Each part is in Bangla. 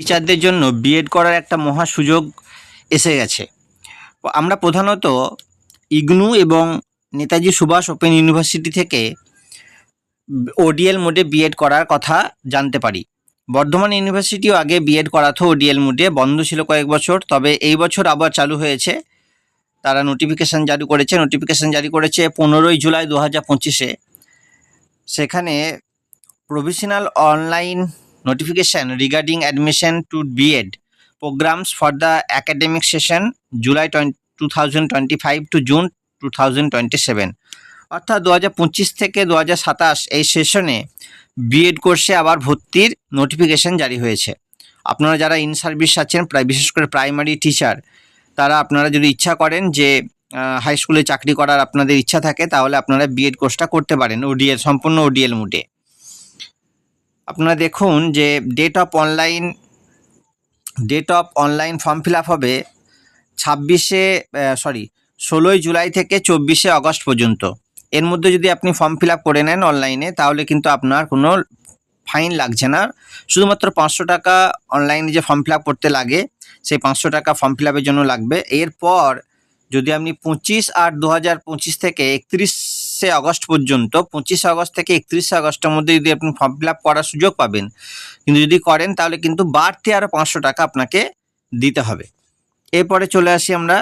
টিচারদের জন্য বিএড করার একটা মহা সুযোগ এসে গেছে। আমরা প্রধানত ইগনু এবং নেতাজি সুভাষ ওপেন ইউনিভার্সিটি থেকে ওডিএল মোডে বিএড করার কথা জানতে পারি। বর্ধমান ইউনিভার্সিটিও আগে বিএড করাতো ওডিএল মোডে, বন্ধ ছিল কয়েক বছর, তবে এই বছর আবার চালু হয়েছে। তারা নোটিফিকেশান জারি করেছে নোটিফিকেশান জারি করেছে পনেরোই জুলাই দু হাজার পঁচিশে। সেখানে provisional online notification regarding admission to BEd programs for the academic session July 20, 2025 to June 2027 অর্থাৎ দু হাজার পঁচিশ থেকে দু হাজার সাতাশ এই সেশনে বিএড কোর্সে আবার ভর্তির নোটিফিকেশন জারি হয়েছে। আপনারা যারা ইন সার্ভিস আছেন প্রায় বিশেষ করে প্রাইমারি টিচার তারা আপনারা যদি ইচ্ছা করেন যে হাই স্কুলে চাকরি করার আপনাদের ইচ্ছা থাকে তাহলে আপনারা বিএড কোর্সটা করতে পারেন ওডিএল সম্পূর্ণ ওডিএল মুডে। আপনারা দেখুন যে date of online date of online form fill হবে ছাব্বিশে সরি ষোলোই জুলাই থেকে চব্বিশে আগস্ট পর্যন্ত। এর মধ্যে যদি আপনি ফর্ম ফিল করে নেন অনলাইনে তাহলে কিন্তু আপনার কোনো ফাইন লাগছে না। শুধুমাত্র পাঁচশো টাকা অনলাইনে যে ফর্ম ফিল করতে লাগে, সেই পাঁচশো টাকা ফর্ম ফিল জন্য লাগবে। এরপর যদি আপনি পঁচিশ আট দু থেকে একত্রিশে আগস্ট পর্যন্ত, পঁচিশে আগস্ট থেকে একত্রিশে আগস্টের মধ্যে যদি আপনি ফর্ম ফিল করার সুযোগ পাবেন, কিন্তু যদি করেন তাহলে কিন্তু বাড়তি আরও পাঁচশো টাকা আপনাকে দিতে হবে। এরপরে চলে আসি আমরা,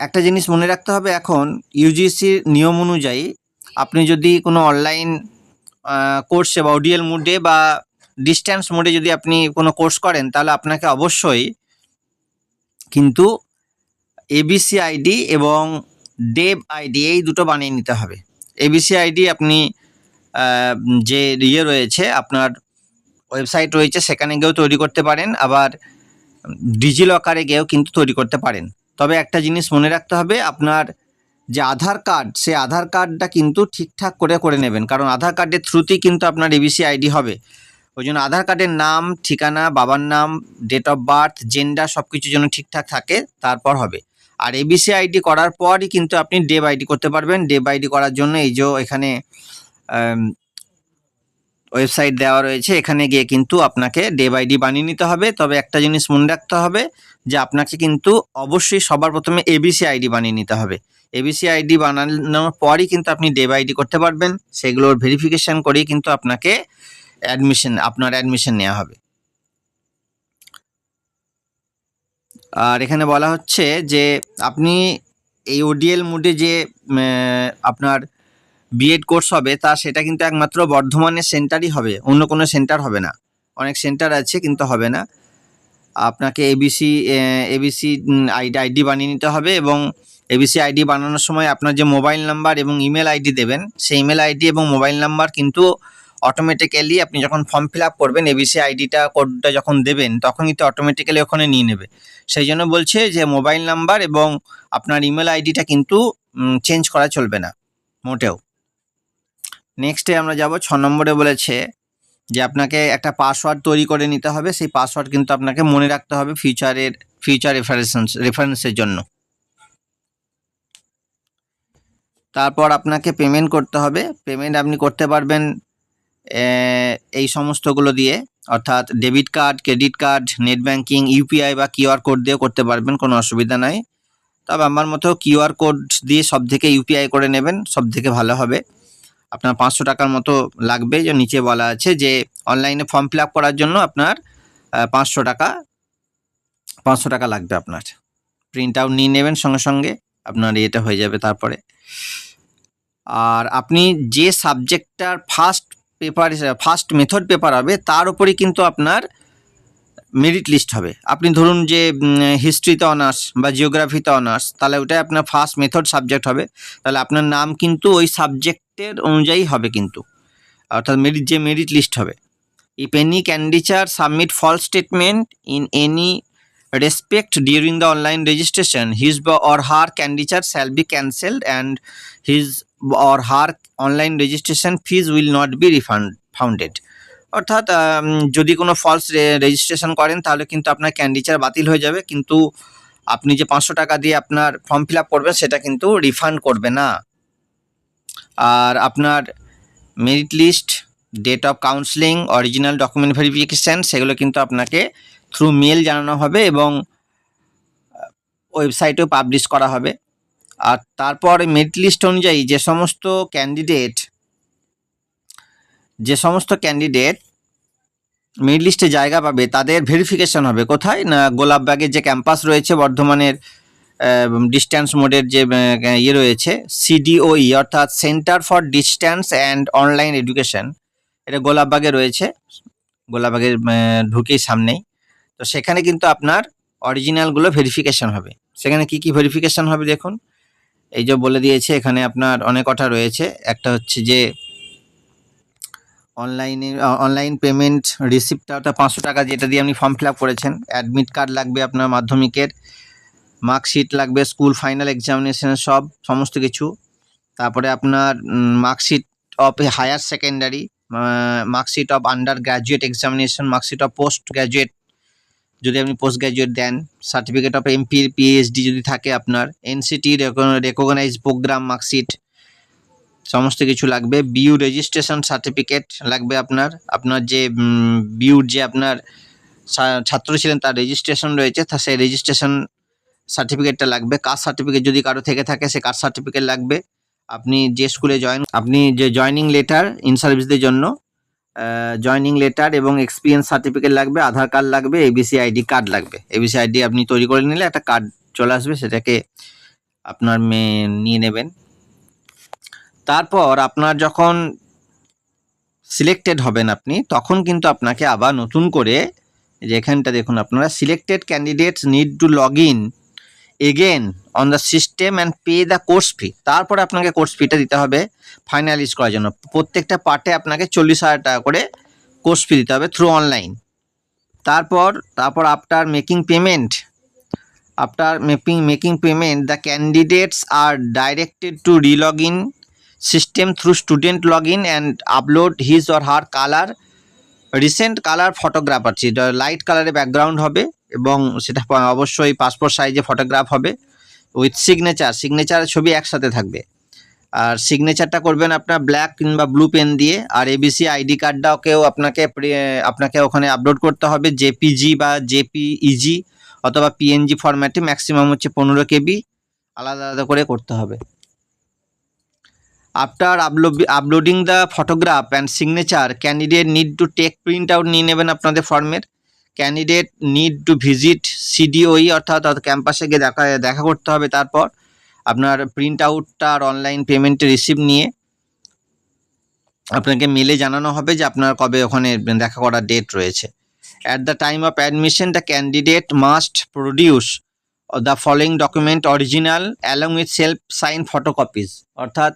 একটা জিনিস মনে রাখতে হবে এখন ইউজিসির নিয়ম অনুযায়ী আপনি যদি কোনো অনলাইন কোর্সে বা ওডিএল মোডে বা ডিস্ট্যান্স মোডে যদি আপনি কোনো কোর্স করেন, তাহলে আপনাকে অবশ্যই কিন্তু এবিসি আইডি এবং ডেব আইডি এই দুটো বানিয়ে নিতে হবে। এবিসি আইডি আপনি যে ইয়ে রয়েছে, আপনার ওয়েবসাইট রয়েছে, সেখানে গিয়েও তৈরি করতে পারেন। আবার ডিজি লকারে গিয়েও কিন্তু তৈরি করতে পারেন। তবে একটা জিনিস মনে রাখতে হবে, আপনার যে আধার কার্ড, সে আধার কার্ডটা কিন্তু ঠিকঠাক করে করে নেবেন। কারণ আধার কার্ডের থ্রুতেই কিন্তু আপনার এবিসি আইডি হবে। ওই জন্য আধার কার্ডের নাম, ঠিকানা, বাবার নাম ডেট অফ বার্থ জেন্ডার সব কিছু যেন ঠিকঠাক থাকে, তারপর হবে। আর এবিসি আইডি করার পরই কিন্তু আপনি ডেব আইডি করতে পারবেন। ডেব আইডি করার জন্য এই যে এখানে ওয়েবসাইট দেওয়া রয়েছে, এখানে গিয়ে কিন্তু আপনাকে ডেব আইডি বানিয়ে নিতে হবে। তবে একটা জিনিস মনে রাখতে হবে যে আপনাকে কিন্তু অবশ্যই সবার প্রথমে এবিসি আইডি বানিয়ে নিতে হবে। এবিসি আইডি বানানোর পরই কিন্তু আপনি ডেব আইডি করতে পারবেন। সেগুলোর ভেরিফিকেশন করেই কিন্তু আপনাকে অ্যাডমিশন আপনার অ্যাডমিশন নেওয়া হবে। আর এখানে বলা হচ্ছে যে আপনি এই ওডিএল মুডে যে আপনার বিএড কোর্স হবে, তা সেটা কিন্তু একমাত্র বর্ধমানের সেন্টারই হবে, অন্য কোনো সেন্টার হবে না। অনেক সেন্টার আছে, কিন্তু হবে না। আপনাকে এবিসি এবিসি আইডি আইডি বানিয়ে নিতে হবে এবং এবিসি আইডি বানানোর সময় আপনার যে মোবাইল নাম্বার এবং ইমেল আইডি দেবেন, সেই ইমেল আইডি এবং মোবাইল নাম্বার কিন্তু অটোমেটিক্যালি আপনি যখন ফর্ম ফিল আপ করবেন এবিসি আইডিটা কোডটা যখন দেবেন তখন কিন্তু অটোমেটিক্যালি ওখানে নিয়ে নেবে। সেই জন্য বলছে যে মোবাইল নাম্বার এবং আপনার ইমেল আইডিটা কিন্তু চেঞ্জ করা চলবে না, মোটেও। নেক্সটে আমরা যাব, ছ নম্বরে বলেছে যে আপনাকে একটা পাসওয়ার্ড তৈরি করে নিতে হবে, সেই পাসওয়ার্ড কিন্তু আপনাকে মনে রাখতে হবে ফিউচারের ফিউচার রেফারেন্স রেফারেন্সের জন্য। তারপর আপনাকে পেমেন্ট করতে হবে পেমেন্ট আপনি করতে পারবেন এই সমস্তগুলো দিয়ে, অর্থাৎ debit card credit card net banking UPI বা কিউআর কোড দিয়েও করতে পারবেন, কোনো অসুবিধা নাই। তবে আমার মতো কিউআর কোড দিয়ে সব থেকে ইউপিআই করে নেবেন সব থেকে ভালো হবে। আপনার পাঁচশো টাকার মতো লাগবে, যে নিচে বলা আছে যে অনলাইনে ফর্ম ফিল করার জন্য আপনার পাঁচশো টাকা পাঁচশো টাকা লাগবে আপনার। প্রিন্ট আউট নিয়ে নেবেন সঙ্গে সঙ্গে, আপনার এটা হয়ে যাবে তারপরে। আর আপনি যে সাবজেক্টটার first paper first method paper হবে, তার উপরেই কিন্তু আপনার মেরিট লিস্ট হবে। আপনি ধরুন যে হিস্ট্রিতে অনার্স বা জিওগ্রাফিতে অনার্স তাহলে ওটাই আপনার ফার্স্ট মেথড সাবজেক্ট হবে। তাহলে আপনার নাম কিন্তু ওই সাবজেক্টের অনুযায়ী হবে কিন্তু। অর্থাৎ মেরিট যে মেরিট লিস্ট হবে। If any candidate submit false statement in any respect during the online registration his or her candidature shall be cancelled and his or her registration fees will not be refund founded অর্থাৎ যদি কোনো ফলস রেজিস্ট্রেশন করেন, তাহলে কিন্তু আপনার ক্যান্ডিচার বাতিল হয়ে যাবে, কিন্তু আপনি যে পাঁচশো টাকা দিয়ে আপনার ফর্ম ফিল আপ করবেন, সেটা কিন্তু রিফান্ড করবে না। আর আপনার merit list date of counselling original document verification সেগুলো কিন্তু আপনাকে থ্রু মেল জানানো হবে এবং ওয়েবসাইটেও পাবলিশ করা হবে। আর তারপর মেরিট লিস্ট অনুযায়ী যে সমস্ত ক্যান্ডিডেট যে সমস্ত ক্যান্ডিডেট মেরিট লিস্টে জায়গা পাবে তাদের ভেরিফিকেশন হবে কোথায়? না গোলাপবাগের যে ক্যাম্পাস রয়েছে বর্ধমানের ডিস্ট্যান্স মোডের যে ইয়ে রয়েছে সিডিওই E, অর্থাৎ centre for distance and online education এটা গোলাপবাগে রয়েছে। গোলাপবাগের ঢুকেই সামনেই। তো সেখানে কিন্তু আপনার অরিজিনালগুলো ভেরিফিকেশন হবে। সেখানে কি কি ভেরিফিকেশন হবে দেখুন। এই যে বলে দিয়েছে, এখানে আপনার অনেক কথা রয়েছে। একটা হচ্ছে যে অনলাইনে অনলাইন পেমেন্ট রিসিপ্টটা অর্থাৎ পাঁচশো টাকা যেটা দিয়ে আপনি ফর্ম ফিল করেছেন। অ্যাডমিট কার্ড লাগবে আপনার মাধ্যমিকের মার্কশিট লাগবে স্কুল ফাইনাল এক্সামিনেশনের সব, সমস্ত কিছু। তারপরে আপনার marksheet of higher secondary marksheet of under graduate examination marksheet of post graduate যদি আপনি post graduate then certificate of MP PhD যদি থাকে আপনার এনসিটি রেকগনাইজ প্রোগ্রাম মার্কশিট সমস্ত কিছু লাগবে। বিউ রেজিস্ট্রেশন সার্টিফিকেট লাগবে আপনার। আপনার যে বিউর যে আপনার ছাত্র ছিলেন, তার রেজিস্ট্রেশন রয়েছে। তা সেই রেজিস্ট্রেশন সার্টিফিকেটটা লাগবে। কাস্ট সার্টিফিকেট যদি কারও থেকে থাকে, সে কাস্ট সার্টিফিকেট লাগবে। আপনি যে স্কুলে জয়েন আপনি যে জয়নিং লেটার ইন সার্ভিসদের জন্য জয়নিং লেটার এবং এক্সপিরিয়েন্স সার্টিফিকেট লাগবে, আধার কার্ড লাগবে এবিসি আইডি কার্ড লাগবে। এবিসি আইডি আপনি তৈরি করে নিলে একটা কার্ড চলে আসবে, সেটাকে আপনার মে- নিয়ে নেবেন। তারপর আপনার যখন সিলেক্টেড হবেন আপনি, তখন কিন্তু আপনাকে আবার নতুন করে যে এখানটা দেখুন, আপনারা selected candidates need to log in again on the system and pay the course fee তারপরে আপনাকে কোর্স ফিটা দিতে হবে ফাইনালাইজ করার জন্য। প্রত্যেকটা পার্টে আপনাকে চল্লিশ হাজার টাকা করে কোর্স ফি দিতে হবে থ্রু অনলাইন তারপর তারপর after making payment after mapping making payment the candidates are directed to relog in system through student log in and upload his or her colour recent colour photograph আছে লাইট কালারে ব্যাকগ্রাউন্ড হবে। এবং সেটা অবশ্যই পাসপোর্ট সাইজে ফটোগ্রাফ হবে। উইথ সিগনেচার সিগনেচার ছবি একসাথে থাকবে। আর সিগনেচারটা করবেন আপনার ব্ল্যাক কিংবা ব্লু পেন দিয়ে। আর এবিসি আইডি কার্ডটাকেও আপনাকে আপনাকে ওখানে আপলোড করতে হবে। জেপিজি বা জেপিইজি অথবা পিএনজি ফরম্যাটে ম্যাক্সিমাম হচ্ছে পনেরো কেবি আলাদা আলাদা করে করতে হবে। After uploading the photograph and signature candidate need to take print out নিয়ে নেবেন আপনাদের ফর্মের candidate need to visit CDOE অর্থাৎ ক্যাম্পাসে গিয়ে দেখা দেখা করতে হবে তারপর আপনার প্রিন্ট আউটটা আর অনলাইন পেমেন্টের রিসিভ নিয়ে আপনাকে মেলে জানানো হবে যে আপনার কবে ওখানে দেখা করার ডেট রয়েছে। At the time of admission the candidate must produce the following document original along with self sign photocopies অর্থাৎ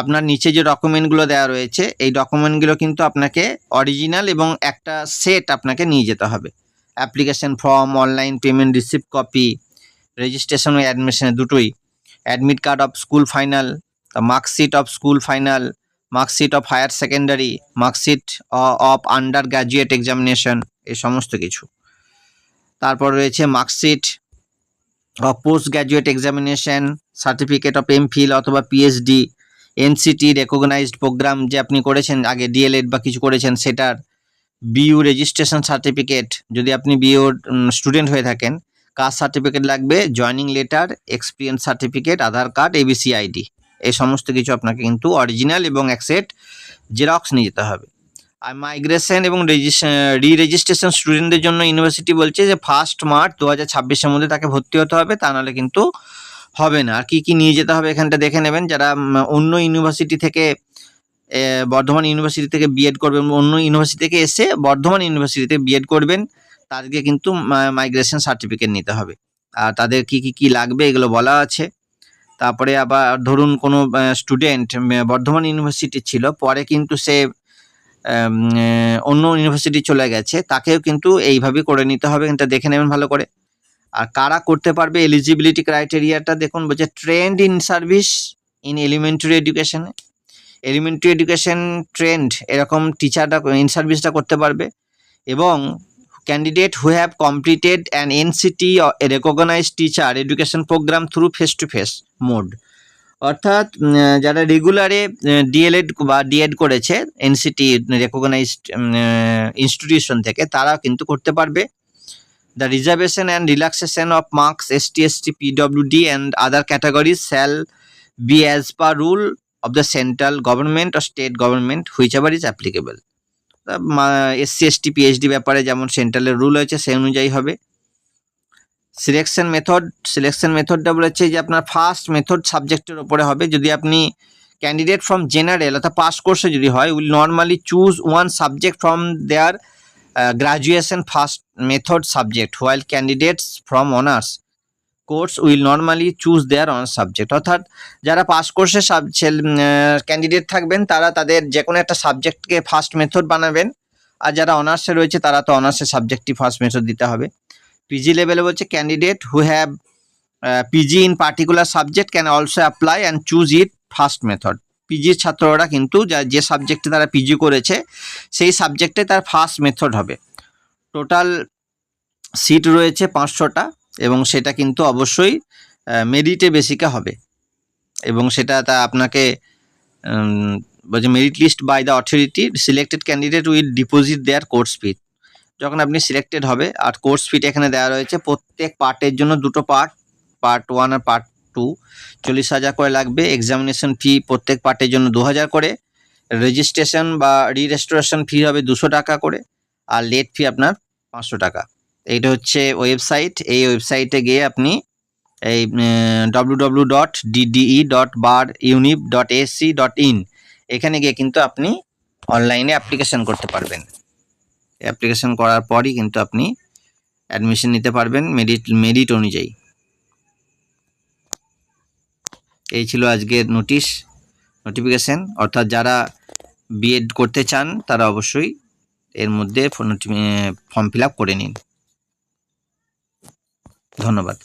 আপনার নিচে যে ডকুমেন্টগুলো দেওয়া রয়েছে, এই ডকুমেন্টগুলো কিন্তু আপনাকে অরিজিনাল এবং একটা সেট আপনাকে নিয়ে যেতে হবে। Application form online payment receipt copy registration ও অ্যাডমিশন দুটোই। Admit card of school final marksheet of school final marksheet of higher secondary marksheet of undergraduate examination এই সমস্ত কিছু। তারপর রয়েছে marksheet of postgraduate examination certificate of MPhil অথবা পিএইচডি এনসিটি রেকগনাইজড প্রোগ্রাম যে আপনি করেছেন, আগে ডিএলএড বা কিছু করেছেন, সেটার বিইউ রেজিস্ট্রেশন সার্টিফিকেট যদি আপনি বিইউর স্টুডেন্ট হয়ে থাকেন, কাস্ট সার্টিফিকেট লাগবে joining letter experience certificate Aadhaar card ABC ID এই সমস্ত কিছু আপনাকে কিন্তু অরিজিনাল এবং একসেট জেরক্স নিয়ে যেতে হবে। আর মাইগ্রেশন এবং রি রেজিস্ট্রেশন স্টুডেন্টদের জন্য ইউনিভার্সিটি বলছে যে ফার্স্ট মার্চ দু হাজার ছাব্বিশের মধ্যে তাকে ভর্তি হতে হবে, তা নাহলে কিন্তু হবে না। আর কি কি নিয়ে যেতে হবে এখানটা দেখে নেবেন। যারা অন্য ইউনিভার্সিটি থেকে বর্ধমান ইউনিভার্সিটি থেকে বিএড করবেন, অন্য ইউনিভার্সিটি থেকে এসে বর্ধমান ইউনিভার্সিটিতে বিএড করবেন, তাদেরকে কিন্তু মাইগ্রেশন সার্টিফিকেট নিতে হবে। আর তাদের কি কি কি লাগবে এগুলো বলা আছে। তারপরে আবার ধরুন কোনো স্টুডেন্ট বর্ধমান ইউনিভার্সিটি ছিল, পরে কিন্তু সে অন্য ইউনিভার্সিটি চলে গেছে, তাকেও কিন্তু এইভাবে করে নিতে হবে। এটা দেখে নেবেন ভালো করে। আর কারা করতে পারবে এলিজিবিলিটি ক্রাইটেরিয়াটা দেখুন, বলছে trained in service in elementary এডুকেশনে elementary education trained এরকম টিচারটা ইন সার্ভিসটা করতে পারবে এবং candidate who have completed an NCT recognise teacher education programme through face to face mode অর্থাৎ যারা রেগুলারে ডিএলএড বা ডিএড করেছে এনসিটি রেকগনাইজড ইনস্টিটিউশন থেকে, তারা কিন্তু করতে পারবে। Relaxation of marks S T S T PWD and other categories shall be as per rule of the central government or state government which ever is applicable SC ST PhD ব্যাপারে যেমন সেন্ট্রালের রুল হয়েছে সেই অনুযায়ী হবে। সিলেকশন মেথড সিলেকশন মেথডটা বলেছে যে আপনার ফার্স্ট মেথড সাবজেক্টের ওপরে হবে। যদি আপনি ক্যান্ডিডেট ফ্রম জেনারেল অর্থাৎ পাস কোর্সে যদি হয় will normally choose one subject from their graduation first method subject while candidates from honours course will normally choose their honours subject অর্থাৎ যারা পাস কোর্সে ক্যান্ডিডেট থাকবেন, তারা তাদের যে কোনো একটা সাবজেক্টকে ফার্স্ট মেথড বানাবেন। আর যারা অনার্সে রয়েছে, তারা তো অনার্সের সাবজেক্টই ফার্স্ট মেথড দিতে হবে। পিজি লেভেলে বলছে candidate who have PG in particular subject can also apply and choose it first method পিজির ছাত্ররা কিন্তু যা- যে সাবজেক্টে তারা পিজি করেছে, সেই সাবজেক্টে তার ফার্স্ট মেথড হবে। টোটাল সিট রয়েছে পাঁচশোটা এবং সেটা কিন্তু অবশ্যই মেরিটে বেসিকে হবে। এবং সেটা তা আপনাকে বলছে merit list by the authority selected candidate will deposit their course fee যখন আপনি সিলেক্টেড হবে, আর কোর্স ফিট এখানে দেওয়া রয়েছে, প্রত্যেক পার্টের জন্য দুটো পার্ট পার্ট ওয়ান আর পার্ট টু, চল্লিশ হাজার করে লাগবে। এক্সামিনেশন ফি প্রত্যেক পার্টের জন্য দু হাজার করে। রেজিস্ট্রেশন বা রি রেজিস্ট্রেশন ফি হবে দুশো টাকা করে। আর লেট ফি আপনার পাঁচশো টাকা। এইটা হচ্ছে ওয়েবসাইট এই ওয়েবসাইটে গিয়ে আপনি এই W W dot DDE dot bar ইউনিপ dot SC dot in এখানে গিয়ে কিন্তু আপনি অনলাইনে অ্যাপ্লিকেশন করতে পারবেন। অ্যাপ্লিকেশন করার পরই কিন্তু আপনি অ্যাডমিশন নিতে পারবেন। মেরিট মেরিট অনুযায়ী। এই ছিল আজকের নোটিশ নোটিফিকেশান অর্থাৎ যারা বিএড করতে চান, তারা অবশ্যই এর মধ্যে ফর্ম ফিল করে নিন। ধন্যবাদ।